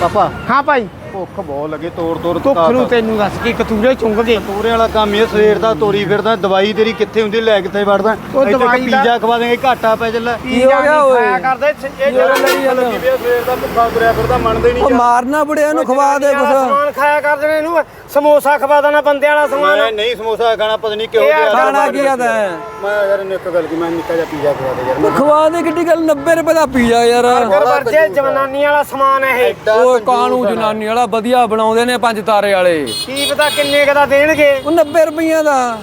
ਪਾਪਾ ਹਾਂ ਭਾਈ ਭੁੱਖ ਬਹੁਤ ਲੱਗੀ ਤੋੜ ਤੋੜ ਭੁੱਖ ਨੂੰ ਤੈਨੂੰ ਦੱਸ ਕੀ ਕਤੂਰੇ ਚੁੰਗ ਗਏ। ਤੂਰੇ ਵਾਲਾ ਕੰਮ ਇਹ ਸਵੇਰ ਦਾ ਤੋਰੀ ਫਿਰਦਾ ਦਵਾਈ ਤੇਰੀ ਕਿੱਥੇ ਹੁੰਦੀ ਲੈ ਕਿੱਥੇ ਵੜਦਾ। ਉਹ ਦਵਾਈ ਪੀਜ਼ਾ ਖਵਾ ਦੇਂਗੇ ਘਾਟਾ ਪੈ ਚੱਲਾ ਕੀ ਹੋ ਗਿਆ ਓਏ? ਕਰਦੇ ਇਹ ਸਵੇਰ ਦਾ ਭੁੱਖਾ ਤੁਰਿਆ ਫਿਰਦਾ ਮੰਨਦੇ ਨਹੀਂ ਉਹ ਮਾਰਨਾ ਬੜਿਆ ਨੂੰ ਖਵਾ ਦੇ ਕੁਛ। ਸਮਾਨ ਖਾਇਆ ਕਰਦੇ ਨੇ ਇਹਨੂੰ ਸਮੋਸਾ ਖਵਾ ਦੇਣਾ ਬੰਦਿਆਂ ਵਾਲਾ ਸਮਾਨ। ਨਹੀਂ ਸਮੋਸਾ ਖਾਣਾ ਪਤਾ ਨਹੀਂ ਕਿਉਂ ਗਿਆ ਖਾਣਾ ਕੀ ਆਦਾ ਮੈਂ ਯਾਰ ਇਹਨੂੰ ਇੱਕ ਗੱਲ ਕੀ ਮੈਂ ਨਿੱਕਾ ਜਿਹਾ ਪੀਜ਼ਾ ਖਵਾ ਦੇ ਯਾਰ ਖਵਾ ਦੇ ਕਿੱਡੀ ਗੱਲ 90 ਰੁਪਏ ਦਾ ਪੀਜ਼ਾ ਯਾਰ। ਜਵਾਨੀ ਵਾਲਾ ਸਮਾਨ ਹੈ ਇਹ ਉਹ ਕਾਣੂ ਜਨਾਨੀ ਵਾਲਾ ਵਧੀਆ ਬਣਾਉਂਦੇ ਨੇ ਪੰਜ ਤਾਰੇ ਵਾਲੇ। ਕੀ ਪਤਾ ਕਿੰਨੇ ਕੁ ਦਾ ਦੇਣਗੇ? ਉਹ 90 ਰੁਪਈਆਂ ਦਾ।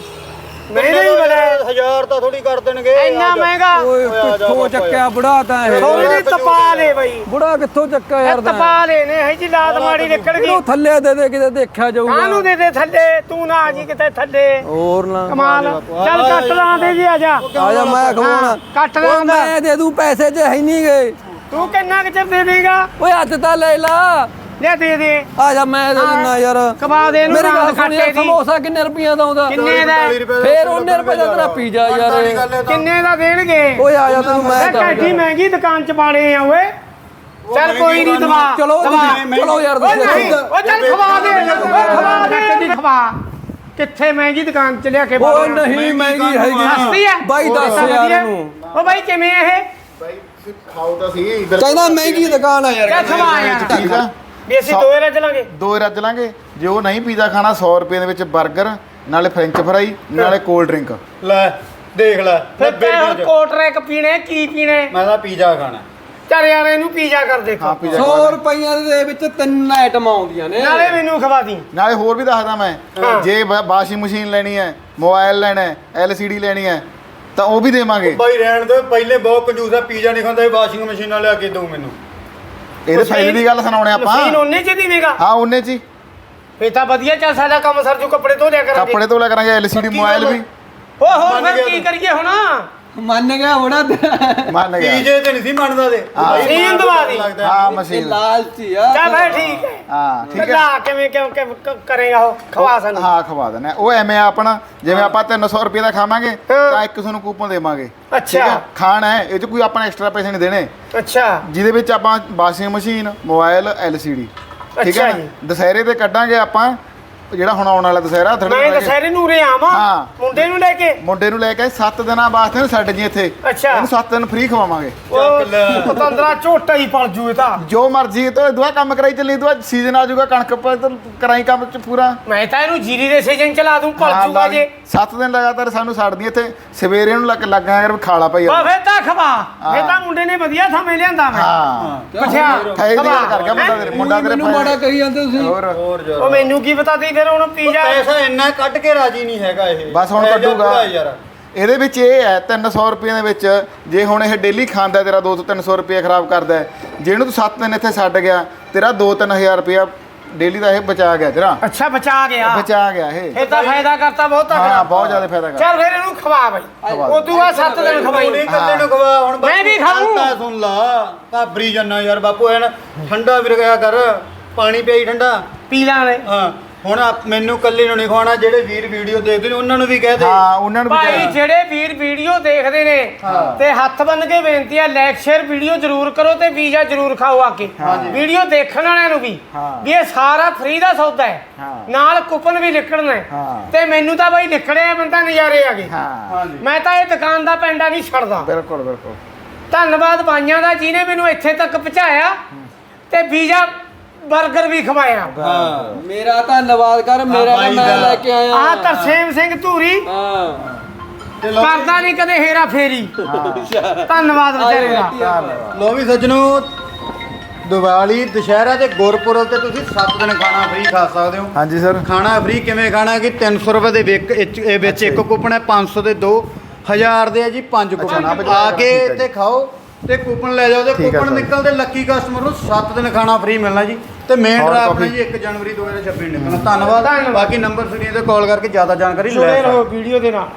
ਨਹੀਂ ਨਹੀਂ ਬਲੇ ਹਜ਼ਾਰ ਤਾਂ ਥੋੜੀ ਕਰ ਦੇਣਗੇ। ਇੰਨਾ ਮਹਿੰਗਾ? ਓਏ ਕਿੱਥੋਂ ਚੱਕਿਆ? ਬੁੜਾ ਤਾਂ ਇਹ। ਥੋੜੀ ਤਪਾ ਲੈ ਬਈ। ਬੁੜਾ ਕਿੱਥੋਂ ਚੱਕਿਆ ਯਾਰ ਤਾਂ? ਤਪਾ ਲੈ ਨੇ ਹੈ ਜੀ ਲਾਤ ਮਾੜੀ ਨਿਕਲ ਗਈ। ਇਹਨੂੰ ਥੱਲੇ ਦੇ ਦੇ ਕਿਤੇ ਦੇਖਿਆ ਕਾਹਨੂੰ ਜਾਊਗਾ ਦੇ ਦੇ ਥੱਲੇ? ਤੂੰ ਨਾ ਆ ਜੀ ਕਿਤੇ ਥੱਲੇ। ਹੋਰ ਨਾ। ਕਮਾਲ। ਚੱਲ ਕੱਟ ਲਾਂ ਦੇ ਜੀ ਆ ਜਾ। ਆ ਜਾ ਮੈਂ ਖਵਾਉਣਾ। ਕੱਟ ਉਹ ਲਾਂ ਮੈਂ ਦੇ ਦੂੰ ਪੈਸੇ ਜੇ ਹੈ ਨਹੀਂ ਗਏ ਤੂੰ ਕਿੰਨਾ ਕੁ ਚਿਰ ਦੇ ਦੇਗਾ? ਓਏ ਹੱਥ ਤਾਂ ਲੈ ਲਾ। ਲੈ ਦੇ ਦੇ। ਆ ਜਾ ਮੈਂ ਦੇ ਦਿੰਦਾ ਯਾਰ। ਕਬਾ ਦੇ ਇਹਨੂੰ ਮੇਰੀ ਗੱਲ ਸੁਣ ਯਾਰ ਕੱਟੇ ਦੀ। ਸਮੋਸਾ ਕਿੰਨੇ ਰੁਪਈਆ ਦਾ? ਆਉਂਦਾ ਕਿੰਨੇ ਦਾ? ਫੇਰ ਉਹਨੇ ਰੁਪਏ ਦਾ ਤੇਰਾ ਪੀਜ਼ਾ ਯਾਰ। ਕਿੰਨੇ ਦਾ ਦੇਣਗੇ? ਓਏ ਆ ਜਾ ਤੈਨੂੰ ਮੈਂ ਇਹ ਕੈਂਠੀ ਮਹਿੰਗੀ ਦੁਕਾਨ ਚ ਪਾਣੇ ਆ ਓਏ। ਚੱਲ ਕੋਈ ਨਹੀਂ ਦਵਾ ਚਲੋ ਚਲੋ ਯਾਰ ਓ ਚੱਲ ਖਵਾ ਦੇ ਖਵਾ ਦੇ ਖਵਾ। ਕਿੱਥੇ ਮਹਿੰਗੀ ਦੁਕਾਨ ਚ ਲਿਆ ਕੇ ਓਏ ਬਾਹਰ? ਨਹੀਂ ਮਹਿੰਗੀ ਹੈਗੀ ਸਸਤੀ ਹੈ? ਬਾਈ ਦੱਸ ਸਸਤੀ ਯਾਰ ਹੈ? ਇਹਨੂੰ। ਓ ਬਾਈ ਕਿਵੇਂ ਇਹ? ਖਾਓ ਤਾਂ ਸੀ ਇਧਰ ਕਹਿੰਦਾ ਮਹਿੰਗੀ ਦੁਕਾਨ ਆ ਯਾਰ। ਕਿਆ ਖਵਾ ਯਾਰ। ਠੀਕ ਆ। ਵੀ ਅਸੀਂ ਦੋਏ ਰੱਜ ਲਾਂਗੇ। ਦੋ ਰੱਜ ਲਾਂਗੇ। ਜੇ ਉਹ ਨਹੀਂ ਪੀਜ਼ਾ ਖਾਣਾ 100 ਰੁਪਏ ਦੇ ਵਿੱਚ 버ਗਰ ਨਾਲੇ ਫ੍ਰੈਂਚ ਫਰਾਈ ਨਾਲੇ ਕੋਲਡ ਡਰਿੰਕ। ਲੈ ਦੇਖ ਲੈ ਫਿਰ ਨੱਬੇ ਤੈਂ ਹੁਣ ਰੁਪਏ ਚ। ਪੀਣੇ ਕੀ ਪੀਣੇ? ਮੈਂ ਤਾਂ ਪੀਜ਼ਾ ਖਾਣਾ। ਚੱਲ ਯਾਰ ਇਹਨੂੰ ਪੀਜ਼ਾ ਕਰ ਹਾਂ ਪੀਜ਼ਾ 100 ਰੁਪਈਆਂ ਦੇ ਵਿੱਚ ਤਿੰਨ ਆਈਟਮਾਂ ਆਉਂਦੀਆਂ ਨੇ। ਨਾਲੇ ਮੈਨੂੰ ਖਵਾ ਦੀ। ਨਾਲੇ ਹੋਰ ਵੀ ਦੱਸਦਾ ਮੈਂ। ਜੇ ਵਾਸ਼ਿੰਗ ਮਸ਼ੀਨ ਲੈਣੀ ਹੈ ਮੋਬਾਈਲ ਲੈਣਾ ਹੈ ਐਲਸੀਡੀ ਲੈਣੀ ਹੈ ਤਾਂ ਉਹ ਵੀ ਦੇਵਾਂਗੇ। ਬਾਈ ਰਹਿਣ ਦੇ ਪਹਿਲੇ ਬਹੁਤ ਕੰਜੂਸ ਆ ਪੀਜ਼ਾ ਨਹੀਂ ਖਾਂਦਾ ਇਹ ਵਾਸ਼ਿੰਗ ਮਸ਼ੀਨ ਨਾਲ ਲਿਆ ਕੇ ਦਊ ਮੈਨੂੰ। ਇਹਦੇ ਫਾਇਦੇ ਦੀ ਗੱਲ ਸੁਣਾਉਣੇ ਆਪਾਂ। ਮਸ਼ੀਨ ਉਹਨੇ ਚ ਦੀਵੇਂਗਾ ਹਾਂ ਉਹਨੇ ਚ ਹੀ ਫੇ ਤਾਂ ਵਧੀਆ ਚੱਲ ਸਾਡਾ ਕੰਮ ਸਰ ਜੂ ਕੱਪੜੇ ਧੋ ਲਿਆ ਕਰਾਂਗੇ। ਕੱਪੜੇ ਤੋਂ ਲੈ ਕਰਾਂਗੇ ਐਲਸੀਡੀ ਮੋਬਾਈਲ ਵੀ। ਓ ਹੋਰ ਮੰਨ ਫਿਰ ਕੀ। ਕਰੀਏ ਹੁਣ? ਮੰਨ ਗਿਆ ਬੜਾ ਮੰਨ ਗਿਆ। ਪੀਜ਼ੇ ਤੇ ਨਹੀਂ ਸੀ ਮੰਨਦਾ ਤੇ। ਹਾਂ। ਬਾਈ ਮਸ਼ੀਨ ਦਵਾ ਦੀ। ਹਾਂ ਮਸ਼ੀਨ। ਲਾਲਚੀ ਆ। ਚੱਲ ਭਾਈ ਠੀਕ ਹੈ। ਹਾਂ ਠੀਕ ਹੈ। ਲਾ ਕਿਵੇਂ ਕਿਉਂ ਕ- ਕਰੇਗਾ ਉਹ? ਖਵਾ ਸਾਨੂੰ। ਹਾਂ ਖਵਾ ਦੇਣਾ ਉਹ ਐਵੇਂ ਆਪਣਾ ਜਿਵੇਂ ਆਪਾਂ 300 ਰੁਪਏ ਦਾ ਖਾਵਾਂਗੇ। ਤਾਂ ਇੱਕ ਤੁਹਾਨੂੰ ਕੂਪਨ ਦੇਵਾਂਗੇ। ਠੀਕ ਅੱਛਾ ਹੈ? ਖਾਣਾ ਹੈ ਇਹ ਚ ਕੋਈ ਆਪਾਂ ਐਕਸਟਰਾ ਪੈਸੇ ਨਹੀਂ ਦੇਣੇ। ਅੱਛਾ। ਜਿਹਦੇ ਵਿੱਚ ਆਪਾਂ ਵਾਸ਼ਿੰਗ ਮਸ਼ੀਨ ਮੋਬਾਈਲ ਐਲਸੀਡੀ। ਠੀਕ ਹੈ। ਨਾ? ਦੁਸਹਿਰੇ ਤੇ ਕੱਢਾਂਗੇ ਆਪਾਂ ਜਿਹੜਾ ਹੁਣ ਆਉਣ ਵਾਲਾ ਦੁਸਹਿਰਾ ਮੈਂ। ਦਸ਼ਹਿਰੇ ਨੂੰ ਉਰੇ ਆਵਾਂ? ਹਾਂ। ਮੁੰਡੇ ਨੂੰ ਲੈ ਕੇ? ਮੁੰਡੇ ਨੂੰ ਲੈ ਕੇ 7 ਦਿਨਾਂ ਵਾਸਤੇ ਨੂੰ ਛੱਡ ਜੀ ਇੱਥੇ। ਅੱਛਾ। ਇਹਨੂੰ 7 ਦਿਨ ਫ੍ਰੀ ਖਵਾਵਾਂਗੇ। ਉਹ ਪਤੰਦਰਾ ਝੋਟਾ ਹੀ ਪਲ ਜੂ ਇਹ ਤਾਂ। ਜੋ ਮਰਜ਼ੀ ਤੋਂ ਦੁਆ ਕੰਮ ਕਰਾਈ ਚੱਲੀ ਦੁਆ ਸੀਜ਼ਨ ਆ ਜਾਊਗਾ ਕਣਕ ਪਰ ਤਾਂ ਕਰਾਈ ਕੰਮ ਚ ਪੂਰਾ। ਮੈਂ ਤਾਂ ਇਹਨੂੰ ਜੀਰੀ ਦੇ ਸੀਜ਼ਨ ਚ ਲਾ ਦੂੰ ਪਲ ਜੂਗਾ ਜੇ। 7 ਦਿਨ ਲਗਾਤਾਰ ਸਾਨੂੰ ਛੱਡਦੀ ਇੱਥੇ। ਸਵੇਰੇ ਨੂੰ ਲੱਗ ਲੱਗਾ ਕਰ ਖਾਲਾ ਪਈ ਆ ਫੇ ਤਾਂ ਖਵਾ। ਫੇ ਤਾਂ ਮੁੰਡੇ ਨੇ ਵਧੀਆ ਥਾਂ ਮੇ ਲਿਆਂਦਾ ਮੈਂ। ਹਾਂ। ਪੁੱਛਿਆ? ਠਾਈ ਦੀ ਗੱਲ ਕਰ ਗਿਆ ਮੁੰਡਾ ਤੇਰੇ ਮੁੰਡਾ ਤੇਰੇ ਮੈਨੂੰ ਮਾੜਾ ਕਹੀ ਜਾਂਦੇ ਤੁਸੀਂ। ਹੋਰ। ਹੋਰ ਉਹ ਯਾਰ ਮੈਨੂੰ ਕੀ ਪਤਾ ਤੀ ਫਿਰ ਹੁਣ ਪੀਜ਼ਾ ਪੈਸਾ ਇੰਨਾ ਕੱਢ ਕੇ ਰਾਜੀ ਨਹੀਂ ਹੈਗਾ ਇਹ। ਬਸ ਹੁਣ ਕੱਢੂਗਾ। ਯਾਰ। ਇਹਦੇ ਵਿੱਚ ਇਹ ਹੈ 300 ਰੁਪਏ ਦੇ ਵਿੱਚ ਜੇ ਹੁਣ ਇਹ ਡੇਲੀ ਖਾਂਦਾ ਤੇਰਾ 2 ਤੋਂ 300 ਰੁਪਏ ਖਰਾਬ ਕਰਦਾ ਹੈ ਜੇ ਇਹਨੂੰ ਤੂੰ 7 ਦਿਨ ਇੱਥੇ ਛੱਡ ਗਿਆ ਤੇਰਾ 2-3000 ਰੁਪਏ ਡੇਲੀ ਦਾ ਇਹ ਬਚਾ ਗਿਆ ਤੇਰਾ। ਅੱਛਾ ਬਚਾ ਗਿਆ। ਬਚਾ ਗਿਆ ਇਹ। ਫੇ ਤਾਂ ਫਾਇਦਾ ਕਰਤਾ ਬਹੁਤ ਹਾਂ ਤਕੜਾ ਬਹੁਤ ਜ਼ਿਆਦਾ ਫਾਇਦਾ ਕਰ ਚੱਲ ਫਿਰ ਇਹਨੂੰ ਖਵਾ ਬਈ। ਖਵਾ। ਉਦੋਂ ਬਾਅਦ 7 ਦਿਨ ਖਵਾਈ। ਨਹੀਂ ਕੱਲੇ ਨੂੰ ਖਵਾ ਹੁਣ ਮੈਂ ਵੀ ਖਾਊਂ। ਤਾਂ ਸੁਣ ਲਾ। ਕਾਬਰੀ ਜੰਨਾ ਯਾਰ ਬਾਪੂ ਐਨ ਠੰਡਾ ਵੀ ਰਗਿਆ ਕਰ। ਪਾਣੀ ਪਿਆਈ ਠੰਡਾ। ਪੀ ਲਾਂਗੇ। ਹਾਂ। ਹੁਣ ਆਪ- ਮੈਨੂੰ ਕੱਲੇ ਨੂੰ ਨਹੀਂ ਖਵਾਉਣਾ ਜਿਹੜੇ ਵੀਰ ਵੀਡੀਓ ਦੇਖਦੇ ਨੇ ਉਹਨਾਂ ਨੂੰ ਵੀ ਕਹਿ ਦੇ। ਹਾਂ ਉਹਨਾਂ ਨੂੰ ਵੀ ਭਾਈ ਕਹਿ- ਜਿਹੜੇ ਵੀਰ ਵੀਡੀਓ ਦੇਖਦੇ ਨੇ ਤੇ ਹੱਥ ਬੰਨ ਕੇ ਬੇਨਤੀ ਹੈ ਲਾਈਕ ਸ਼ੇਅਰ ਵੀਡੀਓ ਜ਼ਰੂਰ ਕਰੋ ਤੇ ਵੀਜ਼ਾ ਜ਼ਰੂਰ ਖਾਓ ਆ ਕੇ। ਵੀਡੀਓ ਦੇਖਣ ਵਾਲਿਆਂ ਨੂੰ ਵੀ ਹਾਂ। ਵੀ ਇਹ ਸਾਰਾ ਫ੍ਰੀ ਦਾ ਸੌਦਾ ਹੈ। ਹਾਂ। ਨਾਲ ਕੁਪਨ ਵੀ ਲਿਖਣਾ ਹੈ। ਹਾਂ। ਤੇ ਮੈਨੂੰ ਤਾਂ ਬਾਈ ਲਿਖੜੇ ਆ ਮੈਨੂੰ ਤਾਂ ਨਜ਼ਾਰੇ ਆ ਗਏ। ਹਾਂ। ਹਾਂਜੀ। ਮੈਂ ਤਾਂ ਇਹ ਦੁਕਾਨ ਦਾ ਪੈਂਡਾ ਨਹੀਂ ਛੱਡਦਾ। ਬਿਲਕੁਲ ਬਿਲਕੁਲ। ਧੰਨਵਾਦ ਬਾਈਆਂ ਦਾ ਜਿਨੇ ਮੈਨੂੰ ਇੱਥੇ ਤੱਕ ਪਹੁੰਚਾਇਆ। ਤੇ ਵੀਜ਼ਾ 버ਗਰ ਵੀ ਖਵਾਇਆ। ਹਾਂ। ਮੇਰਾ ਧੰਨਵਾਦ ਕਰ ਮੇਰਾ ਤਾਂ ਬਾਈ ਮੈਂ ਦਾ। ਲੈ ਕੇ ਆਇਆ। ਆਹ ਤਰਸੇਮ ਸਿੰਘ ਧੂਰੀ। ਹਾਂ ਤੇ ਕਰਦਾ ਨਹੀਂ ਕਦੇ ਹੇਰਾ ਫੇਰੀ। ਧੰਨਵਾਦ ਵਿਚਾਰੇ ਦਾ। ਲੋ ਵੀ ਸੱਜਣੋ ਦੀਵਾਲੀ ਦੁਸ਼ਹਿਰਾ ਤੇ ਗੁਰਪੁਰਬ ਤੇ ਤੁਸੀਂ 7 ਦਿਨ ਖਾਣਾ ਫ੍ਰੀ ਖਾ ਸਕਦੇ ਹੋ। ਹਾਂਜੀ ਸਰ। ਖਾਣਾ ਫ੍ਰੀ ਕਿਵੇਂ ਖਾਣਾ ਕਿ 300 ਰੁਪਏ ਦੇ ਵਿੱਚ ਇਹ- ਵਿੱਚ ਇੱਕ ਕੂਪਨ ਹੈ 500 ਦੇ ਦੋ 1000 ਦੇ ਆ ਜੀ ਪੰਜ ਕੂਪਨ ਨਾ ਬਚਾ ਆ ਕੇ ਹੈ। ਤੇ ਖਾਓ। ਤੇ ਕੂਪਨ ਲੈ ਜਾਓ ਤੇ ਠੀਕ ਹੈ ਕੂਪਨ ਸਰ। ਨਿਕਲਦੇ ਲੱਕੀ ਕਸਟਮਰ ਨੂੰ 7 ਦਿਨ ਖਾਣਾ ਫ੍ਰੀ ਮਿਲਣਾ ਜੀ ਤੇ ਮੇਨ Hot ਡਰਾ ਆਪਣਾ copy। ਜੀ 1 ਜਨਵਰੀ 2026 ਨਿਕਲਣਾ ਧੰਨਵਾਦ ਧੰਨਵਾਦ। ਬਾਕੀ ਨੰਬਰ ਸਕਰੀਨ ਤੇ ਕਾਲ ਕਰਕੇ ਜ਼ਿਆਦਾ ਜਾਣਕਾਰੀ ਲੈ ਜੁੜੇ ਸਕਦੇ ਰਹੋ ਵੀਡੀਓ ਦੇ ਨਾਲ।